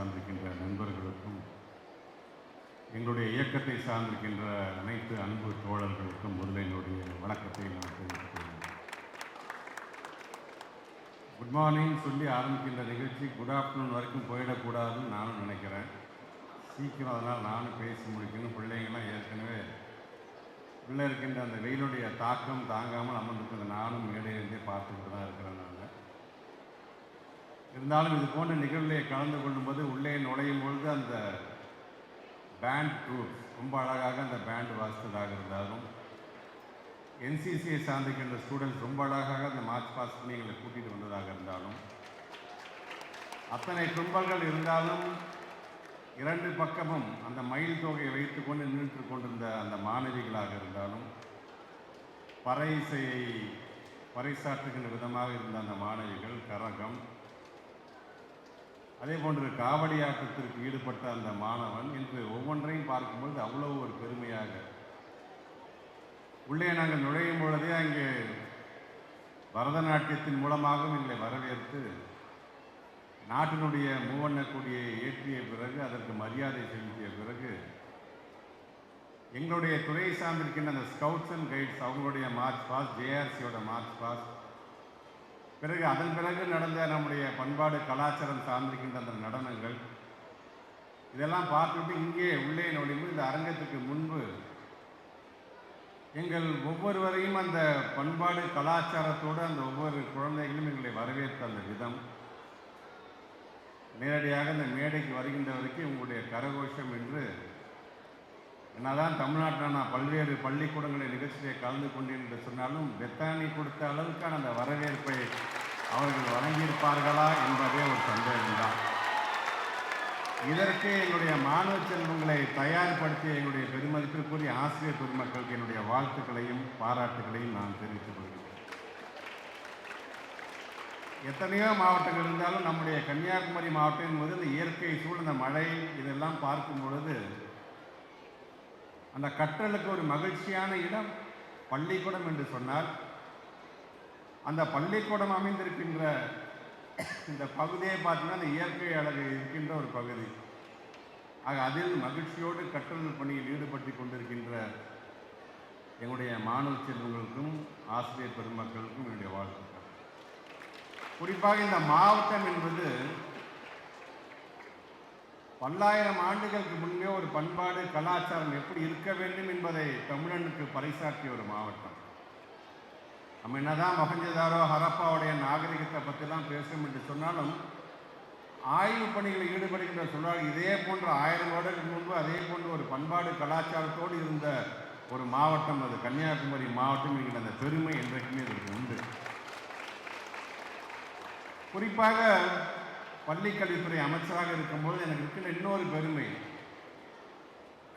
சார்ந்திருக்கின்ற நண்பர்களுக்கும் எங்களுடைய இயக்கத்தை சார்ந்திருக்கின்ற அனைத்து அன்பு தோழர்களுக்கும் முதலில் என்னுடைய வணக்கத்தை நான் தெரிவித்துக் கொள்கிறேன். குட் மார்னிங் சொல்லி ஆரம்பிக்கின்ற நிகழ்ச்சி குட் ஆஃப்டர்நூன் வரைக்கும் போயிடக்கூடாதுன்னு நானும் நினைக்கிறேன். சீக்கிரம் அதனால் நானும் பேசி முடிக்கணும். பிள்ளைங்கள்லாம் ஏற்கனவே உள்ளே இருக்கின்ற அந்த வெயிலுடைய தாக்கம் தாங்காமல் அமர்ந்திருக்கிற நானும் மேடையிலிருந்தே பார்த்துக்கிட்டு தான் இருக்கிறேன் நான். இருந்தாலும் இது போன்ற நிகழ்வுகளை கலந்து கொள்ளும்போது உள்ளே நுழையும் பொழுது அந்த பேண்ட் குரூப் ரொம்ப அழகாக அந்த பேண்ட் வாசித்ததாக இருந்தாலும் என்சிசியை சார்ந்திருக்கின்ற ஸ்டூடெண்ட்ஸ் ரொம்ப அழகாக அந்த மார்ச் பாஸ் பண்ணி எங்களை கூட்டிகிட்டு வந்ததாக இருந்தாலும் அத்தனை துன்பங்கள் இருந்தாலும் இரண்டு பக்கமும் அந்த மயில் தொகையை வைத்து கொண்டு நின்று கொண்டிருந்த அந்த மாணவிகளாக இருந்தாலும் பறை இசையை பறைசாற்றுகின்ற விதமாக இருந்த அந்த மாணவிகள் கரகம் அதே போன்று காவடியாட்டத்திற்கு ஈடுபட்ட அந்த மாணவன் என்று ஒவ்வொன்றையும் பார்க்கும்பொழுது அவ்வளவு ஒரு பெருமையாக. உள்ளே நாங்கள் நுழையும் பொழுதே அங்கே பரதநாட்டியத்தின் மூலமாகவும் எங்களை வரவேற்று நாட்டினுடைய மூவண்ண கொடியை ஏற்றிய பிறகு அதற்கு மரியாதை செலுத்திய பிறகு எங்களுடைய துறையை சார்ந்திருக்கின்ற அந்த ஸ்கவுட்ஸ் அண்ட் கைட்ஸ் அவங்களுடைய மார்ச் பாஸ் ஜேஆர்சியோட மார்ச் பாஸ் பிறகு அதன் பிறகு நடந்த நம்முடைய பண்பாடு கலாச்சாரம் சார்ந்திருக்கின்ற அந்த நடனங்கள் இதெல்லாம் பார்த்துட்டு இங்கே உள்ளே நொழிவு இந்த அரங்கத்துக்கு முன்பு எங்கள் ஒவ்வொருவரையும் அந்த பண்பாடு கலாச்சாரத்தோடு அந்த ஒவ்வொரு குழந்தைகளும் எங்களை வரவேற்ற அந்த விதம். நேரடியாக இந்த மேடைக்கு வருகின்றவருக்கு உங்களுடைய கரகோஷம் என்று என்னதான் தமிழ்நாட்டில் நான் பல்வேறு பள்ளிக்கூடங்களில் நிகழ்ச்சியை கலந்து கொண்டேன் என்று சொன்னாலும் பெத்தானி கொடுத்த அளவுக்கான அந்த வரவேற்பை அவர்கள் வழங்கியிருப்பார்களா என்பதே ஒரு சந்தேகம்தான். இதற்கு என்னுடைய மாணவ செல்வங்களை தயார்படுத்திய எங்களுடைய பெருமதிப்பிற்குரிய ஆசிரியர் பெருமக்களுக்கு என்னுடைய வாழ்த்துக்களையும் பாராட்டுகளையும் நான் தெரிவித்துக் கொள்கிறேன். எத்தனையோ மாவட்டங்கள் இருந்தாலும் நம்முடைய கன்னியாகுமரி மாவட்டம் என்பது இந்த இயற்கை சூழ்ந்த மழை இதெல்லாம் பார்க்கும் பொழுது அந்த கற்றலுக்கு ஒரு மகிழ்ச்சியான இடம் பள்ளிக்கூடம் என்று சொன்னால் அந்த பள்ளிக்கூடம் அமைந்திருக்கின்ற இந்த பகுதியை பார்த்தீங்கன்னா அந்த இயற்கை அழகு இருக்கின்ற ஒரு பகுதி. ஆக அதில் மகிழ்ச்சியோடு கற்றல் பணியில் ஈடுபட்டு கொண்டிருக்கின்ற எங்களுடைய மாணவ செல்வங்களுக்கும் ஆசிரியர் பெருமக்களுக்கும் என்னுடைய வாழ்த்துக்கள். குறிப்பாக இந்த மாவட்டம் என்பது பல்லாயிரம் ஆண்டுகளுக்கு முன்பே ஒரு பண்பாடு கலாச்சாரம் எப்படி இருக்க வேண்டும் என்பதை தமிழனுக்கு பறைசாற்றிய ஒரு மாவட்டம். நம்ம என்னதான் மகஞ்சதாரோ ஹரப்பாவுடைய நாகரிகத்தை பற்றிலாம் பேசும் என்று சொன்னாலும் ஆய்வு பணிகளில் ஈடுபடுகின்ற சொன்னால் இதே போன்ற ஆயிரம் வருடங்களுக்கு முன்பு அதே போன்ற ஒரு பண்பாடு கலாச்சாரத்தோடு இருந்த ஒரு மாவட்டம் அது கன்னியாகுமரி மாவட்டம் என்கிற அந்த பெருமை என்றைக்குமே இதற்கு உண்டு. குறிப்பாக பள்ளிக்கல்வித்துறை அமைச்சராக இருக்கும்போது எனக்கு இருக்கிற இன்னொரு பெருமை.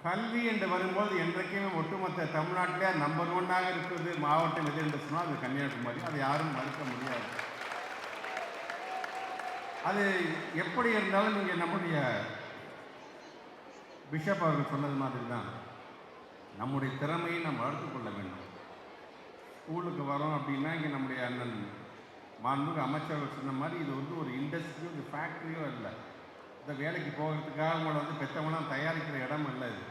கல்வி என்று வரும்போது என்றைக்குமே ஒட்டுமொத்த தமிழ்நாட்டிலே நம்பர் ஒன்னாக இருக்கிறது மாவட்டம் எது என்று சொன்னால் அது கன்னியாகுமரி. அதை யாரும் மறுக்க முடியாது. அது எப்படி இருந்தாலும் இங்கே நம்முடைய பிஷப் அவர்கள் சொன்னது மாதிரி தான் நம்முடைய திறமையை நாம் வளர்த்து கொள்ள வேண்டும். ஸ்கூலுக்கு வரோம் அப்படின்னா இங்கே நம்முடைய அண்ணன் மாண்புமிகு அமைச்சர்கள் சொன்ன மாதிரி இது வந்து ஒரு இண்டஸ்ட்ரியோ இது ஃபேக்ட்ரியோ இல்லை இந்த வேலைக்கு போகிறதுக்காக அவங்கள வந்து பெற்றவங்களாம் தயாரிக்கிற இடம் இல்லை இது.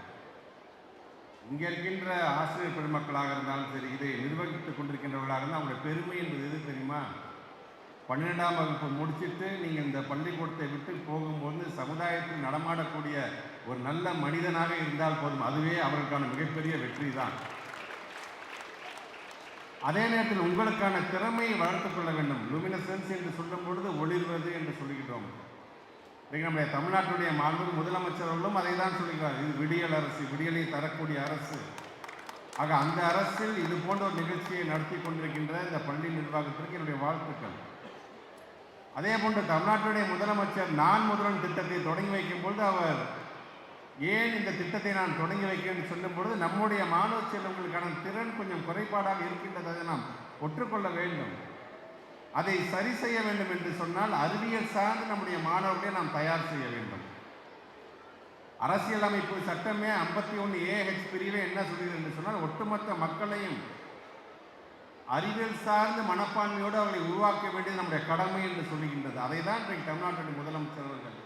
இங்கே இருக்கின்ற ஆசிரியர் பெருமக்களாக இருந்தாலும் சரி இதை நிர்வகித்துக் கொண்டிருக்கின்றவர்களாக இருந்தால் அவங்களுடைய பெருமை என்பது எது தெரியுமா? பன்னிரெண்டாம் வகுப்பு முடிச்சிட்டு நீங்கள் இந்த பள்ளிக்கூடத்தை விட்டு போகும்போது சமுதாயத்தில் நடமாடக்கூடிய ஒரு நல்ல மனிதனாக இருந்தால் போதும். அதுவே அவர்களுக்கான மிகப்பெரிய வெற்றி தான் அதே நேரத்தில் உங்களுக்கான திறமையை வளர்த்துக்கொள்ள வேண்டும். லூமினசன்ஸ் என்று சொல்லும் பொழுது ஒளிர்வது என்று சொல்லுகிறோம் இன்றைக்கு நம்முடைய தமிழ்நாட்டுடைய மாண்பு முதலமைச்சர் அவர்களும் அதை தான் சொல்லுகிறார் இது விடியல் அரசு விடியலை தரக்கூடிய அரசு. ஆக அந்த அரசில் இது போன்ற ஒரு நிகழ்ச்சியை நடத்தி கொண்டிருக்கின்ற இந்த பள்ளி நிர்வாகத்திற்கு என்னுடைய வாழ்த்துக்கள். அதே போன்று தமிழ்நாட்டுடைய முதலமைச்சர் நான் முதல்வன் திட்டத்தை தொடங்கி வைக்கும் பொழுது அவர் ஏன் இந்த திட்டத்தை நான் தொடங்கி வைக்கிறேன் சொல்லும் பொழுது நம்முடைய மாணவ செல்வங்களுக்கான திறன் கொஞ்சம் குறைபாடாக இருக்கின்றது அதை நாம் ஒற்றுக்கொள்ள வேண்டும். அதை சரி செய்ய வேண்டும் என்று சொன்னால் அறிவியல் சார்ந்து நம்முடைய மாணவர்களை நாம் தயார் செய்ய வேண்டும். அரசியலமைப்பு சட்டமே ஐம்பத்தி ஒன்று ஏஹெச் பிரிவு என்ன சொல்கிறது என்று சொன்னால் ஒட்டுமொத்த மக்களையும் அறிவியல் சார்ந்த மனப்பான்மையோடு அவர்களை உருவாக்க வேண்டியது நம்முடைய கடமை என்று சொல்லுகின்றது அதை தான் இன்றைக்கு தமிழ்நாட்டின் முதலமைச்சர் அவர்கள்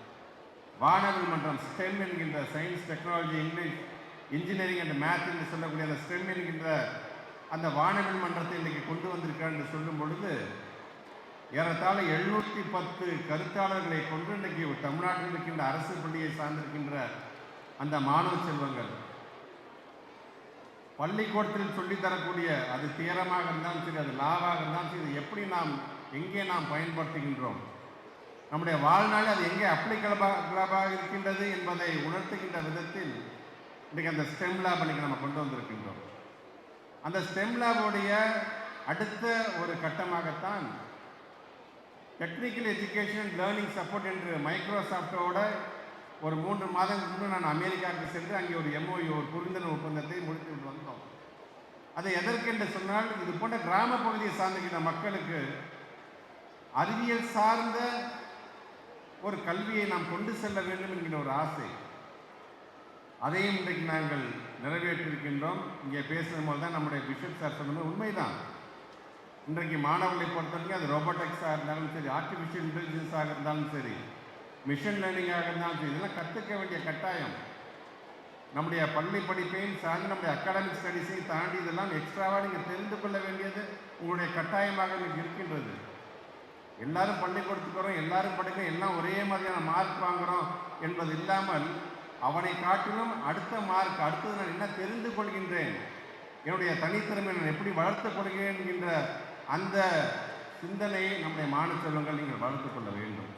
வானவில் மன்றம் ஸ்டெம் என்கின்ற science technology English engineering and math என்று சொல்லக்கூடிய அந்த ஸ்டெம் என்கின்ற அந்த வானவில் மன்றத்தை இன்றைக்கி கொண்டு வந்திருக்கார் என்று சொல்லும் பொழுது ஏறத்தாழ எழுநூற்றி பத்து கருத்தாளர்களை கொண்டு இன்றைக்கி தமிழ்நாட்டில் இருக்கின்ற அரசு பள்ளியை சார்ந்திருக்கின்ற அந்த மாணவ செல்வங்கள் பள்ளிக்கூடத்தில் சொல்லித்தரக்கூடிய அது தீரமாக இருந்தாலும் சரி அது லாவாக இருந்தாலும் சரி எப்படி நாம் எங்கே நாம் பயன்படுத்துகின்றோம்? நம்முடைய வாழ்நாள் அது எங்கே அப்ளிகபிளாக இருக்கின்றது என்பதை உணர்த்துகின்ற விதத்தில் இன்றைக்கு அந்த ஸ்டெம் லேப் இன்றைக்கி நம்ம கொண்டு வந்திருக்கின்றோம். அந்த ஸ்டெம் லேபுடைய அடுத்த ஒரு கட்டமாகத்தான் டெக்னிக்கல் எஜுகேஷன் லேர்னிங் சப்போர்ட் என்று மைக்ரோசாஃப்டோட ஒரு மூன்று மாதங்களுக்கு முன்பு நான் அமெரிக்காவுக்கு சென்று அங்கே ஒரு எம்ஓயு ஒரு புரிந்துணர்வு ஒப்பந்தத்தை முடித்துவிட்டு வந்தோம். அதை எதற்கு என்று சொன்னால் இது போன்ற கிராம பகுதியை சார்ந்திருக்கிற மக்களுக்கு அறிவியல் சார்ந்த ஒரு கல்வியை நாம் கொண்டு செல்ல வேண்டும் என்கிற ஒரு ஆசை. அதையும் இன்றைக்கு நாங்கள் நிறைவேற்றிருக்கின்றோம். இங்கே பேசும்போது தான் நம்முடைய பிஷப் சார் சொன்னது உண்மைதான். இன்றைக்கு மாணவர்களை பொறுத்தவரைக்கும் அது ரோபோட்டிக்ஸாக இருந்தாலும் சரி ஆர்டிஃபிஷியல் இன்டெலிஜென்ஸாக இருந்தாலும் சரி மிஷின் லேர்னிங்காக இருந்தாலும் சரி இதெல்லாம் கற்றுக்க வேண்டிய கட்டாயம். நம்முடைய பள்ளி படிப்பையும் சார்ந்து நம்முடைய அகாடமிக் ஸ்டடீஸையும் தாண்டி இதெல்லாம் எக்ஸ்ட்ராவாக நீங்கள் தெரிந்து கொள்ள வேண்டியது உங்களுடைய கட்டாயமாக இன்னைக்கு இருக்கின்றது. எல்லாரும் பள்ளிக்கூடத்துக்கு கொடுத்துக்கிறோம் எல்லாரும் படிக்கிறோம் எல்லாம் ஒரே மாதிரியான மார்க் வாங்குறோம் என்பது இல்லாமல் அவனை காட்டிலும் அடுத்த மார்க் அடுத்தது நான் என்ன தெரிந்து கொள்கின்றேன் என்னுடைய தனித்திறமை நான் எப்படி வளர்த்துக் கொள்கிறேன் என்கின்ற அந்த சிந்தனையை நம்முடைய மாணவ செல்வங்கள் நீங்கள் வளர்த்து கொள்ள வேண்டும்.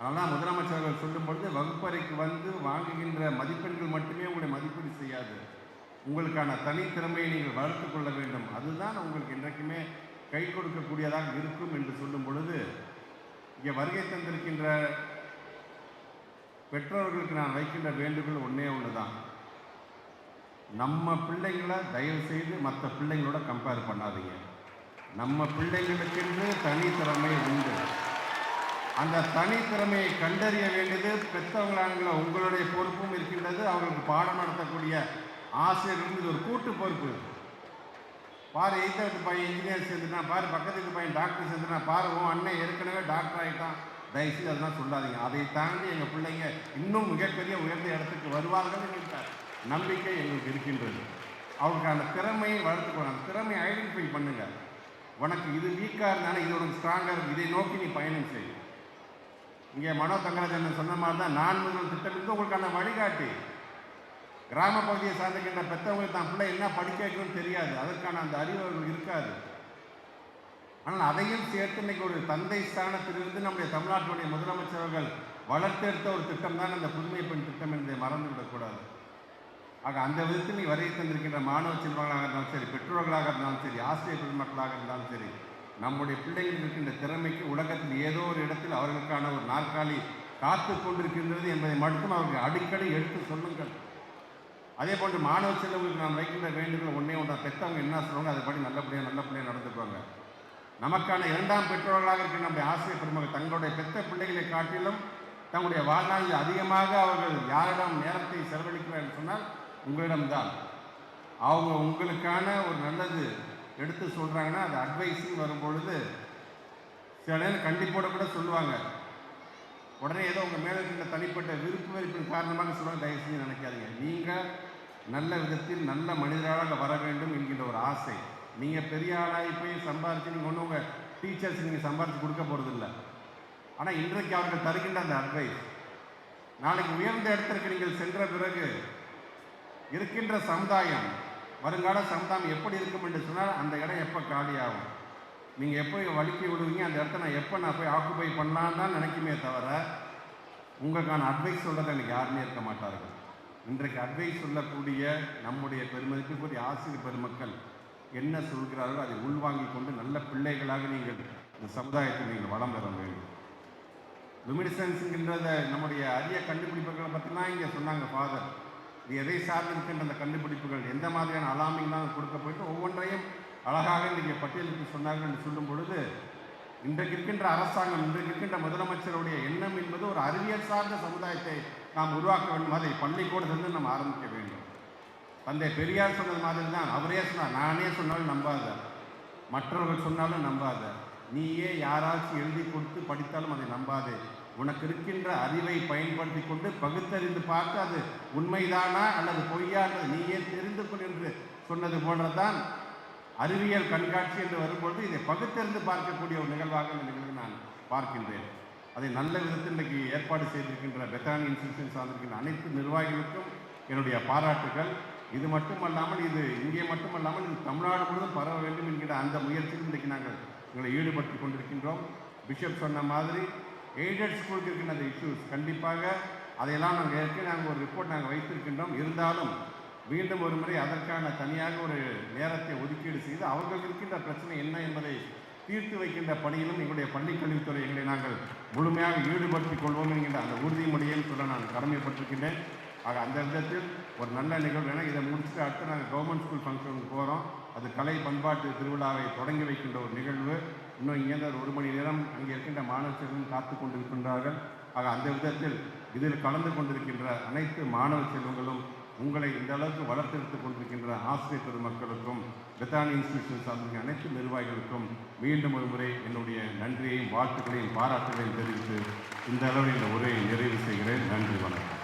அதனால் முதலமைச்சர்கள் சொல்லும் பொழுது வகுப்பறைக்கு வந்து வாங்குகின்ற மதிப்பெண்கள் மட்டுமே உங்களை மதிப்பீடு செய்யாது. உங்களுக்கான தனித்திறமையை நீங்கள் வளர்த்துக் கொள்ள வேண்டும். அதுதான் உங்களுக்கு என்றைக்குமே கை கொடுக்கக்கூடியதாக இருக்கும் என்று சொல்லும் பொழுது இங்கே வருகை தந்திருக்கின்ற பெற்றோர்களுக்கு நான் வைக்கின்ற வேண்டுகோள் ஒன்றே ஒன்று தான் நம்ம பிள்ளைங்களை தயவு செய்து மற்ற பிள்ளைங்களோட கம்பேர் பண்ணாதீங்க. நம்ம பிள்ளைங்களுக்கென்று தனித்திறமை உண்டு. அந்த தனித்திறமையை கண்டறிய வேண்டியது பெற்றவங்களான உங்களுடைய பொறுப்பும் இருக்கின்றது அவர்களுக்கு பாடம் நடத்தக்கூடிய ஆசிரியர்களுக்கு இது ஒரு கூட்டு பொறுப்பு. பாரு எய்த்த வீட்டு பையன் இன்ஜினியர் சேர்ந்துட்டான். பாரு பக்கத்து வீட்டு பையன் டாக்டர் சேர்ந்துட்டான். பாரு உன் அண்ணன் ஏற்கனவே டாக்டர் ஆகிட்டான் தயவுசெய்து அதெல்லாம் சொல்லாதீங்க. அதை தாண்டி எங்கள் பிள்ளைங்க இன்னும் மிகப்பெரிய உயர்ந்த இடத்துக்கு வருவார்கள் எங்களுக்கு நம்பிக்கை எங்களுக்கு இருக்கின்றது. அவருக்கு அந்த திறமையை வளர்த்துக்கணும் அந்த திறமையை ஐடென்டிஃபை பண்ணுங்க. உனக்கு இது வீக்காக இருந்தாலும் இது உனக்கு ஸ்ட்ராங்காக இருக்கும் இதை நோக்கி நீ பயணம் செய். இங்கே மனோ தங்கராஜன் சொன்ன மாதிரி தான் நான் முதல் திட்டம் அந்த உங்களுக்கான வழிகாட்டி. கிராம பகுதியை சார்ந்திருக்கின்ற பெற்றவங்களுக்கு தான் பிள்ளை என்ன படிக்க வைக்கணும்னு தெரியாது. அதற்கான அந்த அறிவு அவர்கள் இருக்காது. ஆனால் அதையும் சேர்த்து இன்னைக்கு ஒரு தந்தை ஸ்தானத்திலிருந்து நம்முடைய தமிழ்நாட்டுடைய முதலமைச்சர் அவர்கள் வளர்த்தெடுத்த ஒரு திட்டம் தான் அந்த புதுமை பெண் திட்டம் என்பதை மறந்து விடக்கூடாது ஆக அந்த விதத்தில் நீ வருகை தந்திருக்கின்ற மாணவ செல்வங்களாக இருந்தாலும் சரி பெற்றோர்களாக இருந்தாலும் சரி ஆசிரியர் பெருமக்களாக இருந்தாலும் சரி நம்முடைய பிள்ளைகள் இருக்கின்ற திறமைக்கு உலகத்தில் ஏதோ ஒரு இடத்தில் அவர்களுக்கான ஒரு நாற்காலி காத்து கொண்டிருக்கின்றது என்பதை மட்டும் அவர்கள் அடிக்கடி எடுத்து சொல்லுங்கள். அதே போன்று மாணவ செல்வங்களுக்கு நாம் வைக்கின்ற வேண்டுகோள் ஒன்றே ஒன்றா பெற்றவங்க என்ன சொல்லுவாங்க அதுபடி நல்லபடியாக நல்லபடியாக நடந்துக்குவாங்க. நமக்கான இரண்டாம் பெற்றோர்களாக இருக்கிற நம்முடைய ஆசிரியர் பெருமக்கள் தங்களுடைய பெத்த பிள்ளைகளை காட்டிலும் தங்களுடைய வாழ்நாளில் அதிகமாக அவர்கள் யாரிடம் நேரத்தை செலவழிக்கிறார் என்று சொன்னால் உங்களிடம்தான். அவங்க உங்களுக்கான ஒரு நல்லது எடுத்து சொல்கிறாங்கன்னா அது அட்வைஸிங் வரும்பொழுது சில நேரம் கண்டிப்போட கூட சொல்லுவாங்க. உடனே ஏதோ உங்கள் மேலே இருக்கின்ற தனிப்பட்ட விருப்பு வெறுப்பின் காரணமாக சொல்லுவாங்க. தயவு செஞ்சு நினைக்காதீங்க. நீங்கள் நல்ல விதத்தில் நல்ல மனிதராக வர வேண்டும் என்கின்ற ஒரு ஆசை. நீங்கள் பெரிய ஆளாகி போய் சம்பாரித்து நீங்கள் ஒன்றும் உங்கள் டீச்சர்ஸ் நீங்கள் சம்பாரித்து கொடுக்க போகிறதில்ல ஆனால் இன்றைக்கு அவர்கள் தருகின்ற அந்த அட்வைஸ் நாளைக்கு உயர்ந்த இடத்திற்கு நீங்கள் சென்ற பிறகு இருக்கின்ற சமுதாயம் வருங்கால சமுதாயம் எப்படி இருக்கும் என்று சொன்னால் அந்த இடம் எப்போ காலியாகும்? நீங்கள் எப்போ வழுக்கி விடுவீங்க? அந்த இடத்த நான் எப்போ நான் போய் ஆக்குபை பண்ணலான்னு தான் நினைக்குமே தவிர உங்களுக்கான அட்வைஸ் சொல்கிறத எனக்கு யாருமே இருக்க மாட்டார்கள். இன்றைக்கு அட்வைஸ் சொல்லக்கூடிய நம்முடைய பெருமதிப்புக்குரிய ஆசிரியர் பெருமக்கள் என்ன சொல்கிறார்களோ அதை உள்வாங்கிக் கொண்டு நல்ல பிள்ளைகளாக நீங்கள் இந்த சமுதாயத்தில் நீங்கள் வளம் பெற வேண்டும். லுமினிசன்ஸுங்கின்றத நம்முடைய அரிய கண்டுபிடிப்புகளை பற்றிலாம் இங்கே சொன்னாங்க ஃபாதர் இது எதை சார்ந்து இருக்கின்ற அந்த கண்டுபிடிப்புகள் எந்த மாதிரியான அலாமிங்லாம் கொடுக்க போயிட்டு ஒவ்வொன்றையும் அழகாக இன்றைக்கு பட்டியலுக்கு சொன்னார்கள் என்று சொல்லும் பொழுது இன்றைக்கு இருக்கின்ற அரசாங்கம் இன்றைக்கு இருக்கின்ற முதலமைச்சருடைய எண்ணம் என்பது ஒரு அறிவியல் சார்ந்த சமுதாயத்தை நாம் உருவாக்க வேண்டும் அதை பள்ளிக்கூடத்திலிருந்து நாம் ஆரம்பிக்க வேண்டும். தந்தை பெரியார் சொன்னது மாதிரி தான் அவரே சொன்னார் நானே சொன்னாலும் நம்பாத. மற்றவர்கள் சொன்னாலும் நம்பாத. நீயே யாராச்சும் எழுதி கொடுத்து படித்தாலும் அதை நம்பாதே. உனக்கு இருக்கின்ற அறிவை பயன்படுத்தி கொண்டு பகுத்தறிந்து பார்த்து அது உண்மைதானா அல்லது பொய்யா நீயே தெரிந்து கொள் என்று சொன்னது போன்றதான் அறிவியல் கண்காட்சி என்று வரும்பொழுது இதை பகுத்தறிந்து பார்க்கக்கூடிய ஒரு நிகழ்வாக இந்த நான் பார்க்கின்றேன். அதை நல்ல விதத்தில் இன்றைக்கு ஏற்பாடு செய்திருக்கின்ற பெத்தானி இன்ஸ்டியூஷன் சார்ந்திருக்கின்ற அனைத்து நிர்வாகிகளுக்கும் என்னுடைய பாராட்டுகள். இது மட்டுமல்லாமல் இது இங்கே மட்டுமல்லாமல் இது தமிழ்நாடு முழுவதும் பரவ வேண்டும் என்கிற அந்த முயற்சியில் இன்றைக்கு நாங்கள் எங்களை ஈடுபட்டு கொண்டிருக்கின்றோம். பிஷப் சொன்ன மாதிரி எய்டட் ஸ்கூலுக்கு இருக்கின்ற அந்த இஷ்யூஸ் கண்டிப்பாக அதையெல்லாம் நாங்கள் ஏற்கனவே நாங்கள் ஒரு ரிப்போர்ட் நாங்கள் வைத்திருக்கின்றோம். இருந்தாலும் மீண்டும் ஒரு முறை அதற்கான தனியாக ஒரு நேரத்தை ஒதுக்கீடு செய்து அவர்கள் இருக்கின்ற பிரச்சனை என்ன என்பதை தீர்த்து வைக்கின்ற பணியிலும் எங்களுடைய பள்ளிக்கல்வித்துறை எங்களை நாங்கள் முழுமையாக ஈடுபடுத்திக் கொள்வோம் என்கின்ற அந்த உறுதிமொழியை சொல்ல நான் கடமைப்பட்டிருக்கின்றேன். ஆக அந்த விதத்தில் ஒரு நல்ல நிகழ்வு ஏன்னா இதை முடிச்சுட்டு அடுத்து நாங்கள் கவர்மெண்ட் ஸ்கூல் ஃபங்க்ஷனுக்கு போகிறோம் அது கலை பண்பாட்டு திருவிழாவை தொடங்கி வைக்கின்ற ஒரு நிகழ்வு. இன்னும் இங்கே ஒரு மணி நேரம் அங்கே இருக்கின்ற மாணவர்களும் காத்து கொண்டிருக்கின்றார்கள். ஆக அந்த விதத்தில் இதில் கலந்து கொண்டிருக்கின்ற அனைத்து மாணவ செல்வங்களும் உங்களை இந்த அளவுக்கு வளர்த்தெடுத்துக் கொண்டிருக்கின்ற ஆசிரியர் பெருமக்களுக்கும் பிரித்தானிய இன்ஸ்டிடியூஷன் சார்ந்த அனைத்து நிர்வாகிகளுக்கும் மீண்டும் ஒரு முறை என்னுடைய நன்றியையும் வாழ்த்துக்களையும் பாராட்டுகளையும் தெரிவித்து இந்த அளவில் இந்த உரையை நிறைவு செய்கிறேன். நன்றி வணக்கம்.